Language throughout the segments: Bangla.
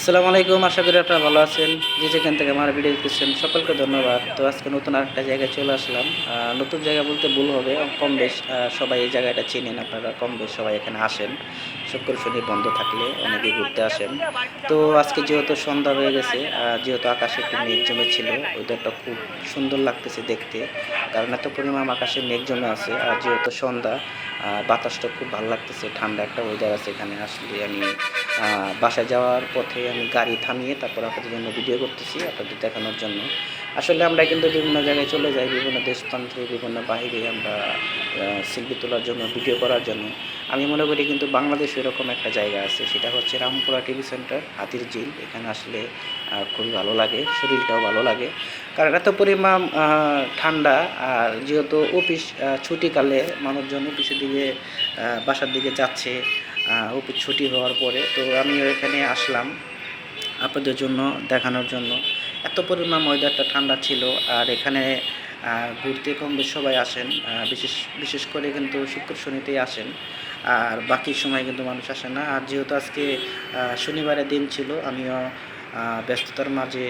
আসসালামু আলাইকুম, আশা করি আপনারা ভালো আছেন। যে যেখান থেকে আমার ভিডিও দেখতেছেন, সকলকে ধন্যবাদ। তো আজকে নতুন আরেকটা জায়গায় চলে আসলাম। নতুন জায়গা বলতে ভুল হবে, কম বেশ সবাই এই জায়গাটা চেনেন আপনারা, কম বেশ সবাই এখানে আসেন। শুক্র শনি বন্ধ থাকলে অনেকে ঘুরতে আসেন। তো আজকে যেহেতু সন্ধ্যা হয়ে গেছে যেহেতু আকাশে একটু মেঘ জমে ছিল ওয়েদারটা খুব সুন্দর লাগতেছে দেখতে। কারণ এত পরিমাণ আকাশে মেঘ জমে আছে, আর যেহেতু সন্ধ্যা বাতাসটা খুব ভালো লাগতেছে, ঠান্ডা একটা ওয়েদার আছে এখানে আসলে আমি বাসায় যাওয়ার পথে আমি গাড়ি থামিয়ে তারপর আপনাদের জন্য ভিডিও করতেছি আপনাদের দেখানোর জন্য। আসলে আমরা কিন্তু বিভিন্ন জায়গায় চলে যাই, বিভিন্ন দেশ প্রান্তে বিভিন্ন বাহিরে আমরা শিল্পী তোলার জন্য ভিডিও করার জন্য। আমি মনে করি কিন্তু বাংলাদেশে এরকম একটা জায়গা আছে, সেটা হচ্ছে রামপুরা টিভি সেন্টার হাতির ঝিল। এখানে আসলে খুবই ভালো লাগে, শরীরটাও ভালো লাগে। কারণ এত পরিমাণ ঠান্ডা, আর যেহেতু অফিস ছুটিকালে মানুষজন অফিসের দিকে বাসার দিকে যাচ্ছে ছুটি হওয়ার পরে তো আমিও এখানে আসলাম আপনাদের জন্য, দেখানোর জন্য। এত পরিমাণ ওয়েদারটা ঠান্ডা ছিল আর এখানে ঘুরতে কম বেশ সবাই আসেন বিশেষ বিশেষ করে কিন্তু শুক্র শনিতেই আসেন। আর বাকি সময় কিন্তু মানুষ আসে না। আর যেহেতু আজকে শনিবারের দিন ছিল, আমিও ব্যস্ততার মাঝে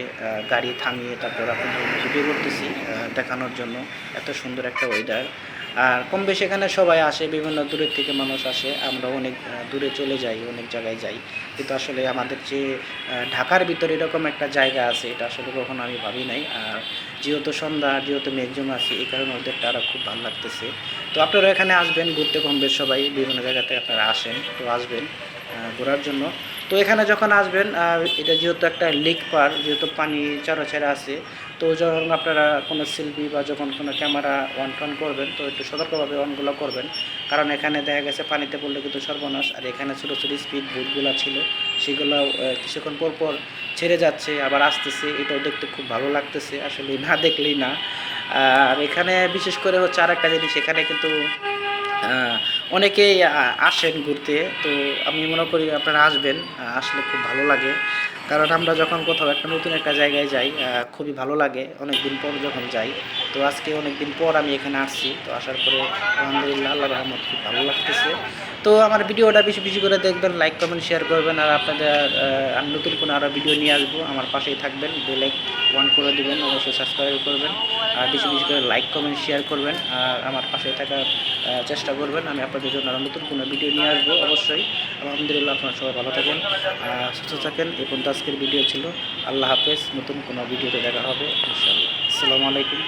গাড়ি থামিয়ে তারপর আপনাদের ভিডিও করতেছি দেখানোর জন্য। এত সুন্দর একটা ওয়েদার আর কম বেশি এখানে সবাই আসে, বিভিন্ন দূরের থেকে মানুষ আসে। আমরা অনেক দূরে চলে যাই, অনেক জায়গায় যাই। কিন্তু আসলে আমাদের যে ঢাকার ভিতরে এরকম একটা জায়গা আছে, এটা আসলে কখনো আমি ভাবি নাই। আর যেহেতু সন্ধ্যা, যেহেতু মেঘজম আছে, এই কারণে ওদেরটা আরও খুব ভালো লাগতেছে। তো আপনারা এখানে আসবেন, ঘুরতে কম বেশ সবাই, বিভিন্ন জায়গাতে আপনারা আসেন, তো আসবেন ঘোরার জন্য। তো এখানে যখন আসবেন এটা যেহেতু একটা লেক পার যেহেতু পানি চারোচারে আছে, তো যখন আপনারা কোনো সেলফি বা যখন কোনো ক্যামেরা অন টন করবেন, তো একটু সতর্কভাবে অনগুলো করবেন। কারণ এখানে দেখা গেছে পানিতে পড়লে কিন্তু সর্বনাশ। আর এখানে ছোটো ছোটো স্পিড বোটগুলো ছিল, সেগুলো কিছুক্ষণ পর পর ছেড়ে যাচ্ছে, আবার আসতেছে। এটাও দেখতে খুব ভালো লাগতেছে, আসলে না দেখলেই না। আর এখানে বিশেষ করে হচ্ছে আর একটা জিনিস, এখানে কিন্তু অনেকেই আসেন ঘুরতে, তো আমি মনে করি আপনারা আসবেন আসলে খুব ভালো লাগে। কারণ আমরা যখন কোথাও একটা নতুন একটা জায়গায় যাই খুবই ভালো লাগে অনেক দিন পর যখন যাই। তো আজকে অনেক দিন পর আমি এখানে আসছি, তো আসার পরে আলহামদুলিল্লাহ আল্লাহ রহমত, খুব ভালো লাগতেছে। তো আমার ভিডিওটা বেশি বেশি করে দেখবেন লাইক কমেন্ট শেয়ার করবেন, আর আপনাদের আমি নতুন কোনো আরও ভিডিও নিয়ে আসব, আমার পাশেই থাকবেন বেলাইক ওয়ান করে দেবেন, অবশ্যই সাবস্ক্রাইব করবেন, আর বেশি বেশি করে লাইক কমেন্ট শেয়ার করবেন, আর আমার পাশে থাকার চেষ্টা করবেন, আমি আপনাদের জন্য আরও নতুন কোনো ভিডিও নিয়ে আসব, অবশ্যই। আলহামদুলিল্লাহ, আপনারা সবাই ভালো থাকেন সুস্থ থাকেন, এই পর্যন্ত আজকের ভিডিও ছিল। আল্লাহ হাফেজ, নতুন কোনো ভিডিওতে দেখা হবে, ইনশাআল্লাহ। আসসালামু আলাইকুম।